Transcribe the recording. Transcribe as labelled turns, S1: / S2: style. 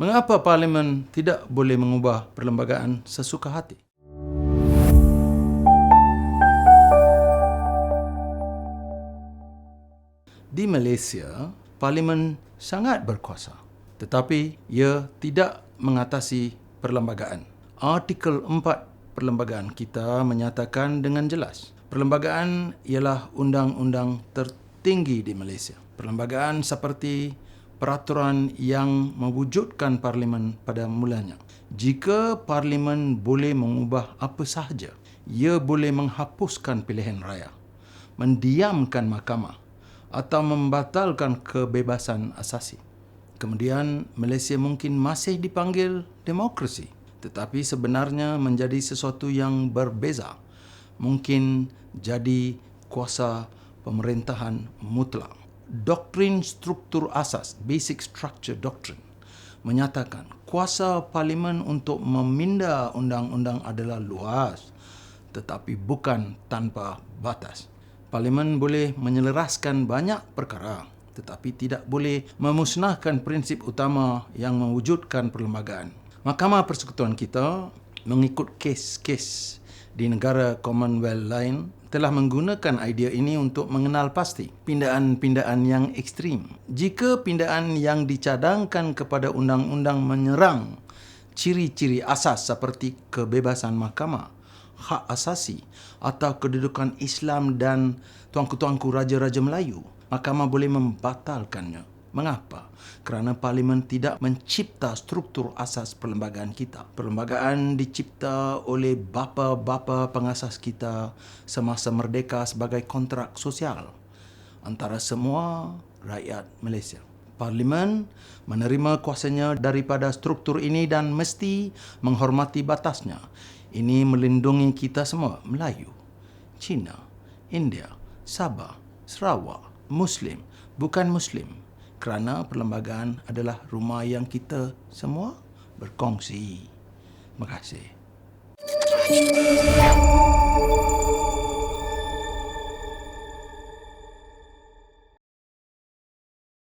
S1: Mengapa parlimen tidak boleh mengubah perlembagaan sesuka hati? Di Malaysia, parlimen sangat berkuasa tetapi ia tidak mengatasi perlembagaan. Artikel 4 perlembagaan kita menyatakan dengan jelas, perlembagaan ialah undang-undang tertinggi di Malaysia. Perlembagaan seperti peraturan yang mewujudkan parlimen pada mulanya. Jika parlimen boleh mengubah apa sahaja, ia boleh menghapuskan pilihan raya, mendiamkan mahkamah atau membatalkan kebebasan asasi. Kemudian Malaysia mungkin masih dipanggil demokrasi tetapi sebenarnya menjadi sesuatu yang berbeza. Mungkin jadi kuasa pemerintahan mutlak. Doktrin struktur asas, basic structure doctrine, menyatakan kuasa parlimen untuk meminda undang-undang adalah luas tetapi bukan tanpa batas. Parlimen boleh menyelaraskan banyak perkara tetapi tidak boleh memusnahkan prinsip utama yang mewujudkan perlembagaan. Mahkamah Persekutuan kita mengikut kes-kes di negara Commonwealth lain telah menggunakan idea ini untuk mengenal pasti pindaan-pindaan yang ekstrim. Jika pindaan yang dicadangkan kepada undang-undang menyerang ciri-ciri asas seperti kebebasan mahkamah, hak asasi atau kedudukan Islam dan tuanku-tuanku raja-raja Melayu, mahkamah boleh membatalkannya. Mengapa? Kerana parlimen tidak mencipta struktur asas perlembagaan kita. Perlembagaan dicipta oleh bapa-bapa pengasas kita semasa merdeka sebagai kontrak sosial antara semua rakyat Malaysia. Parlimen menerima kuasanya daripada struktur ini dan mesti menghormati batasnya. Ini melindungi kita semua, Melayu, Cina, India, Sabah, Sarawak, Muslim, bukan Muslim. Kerana perlembagaan adalah rumah yang kita semua berkongsi. Terima kasih.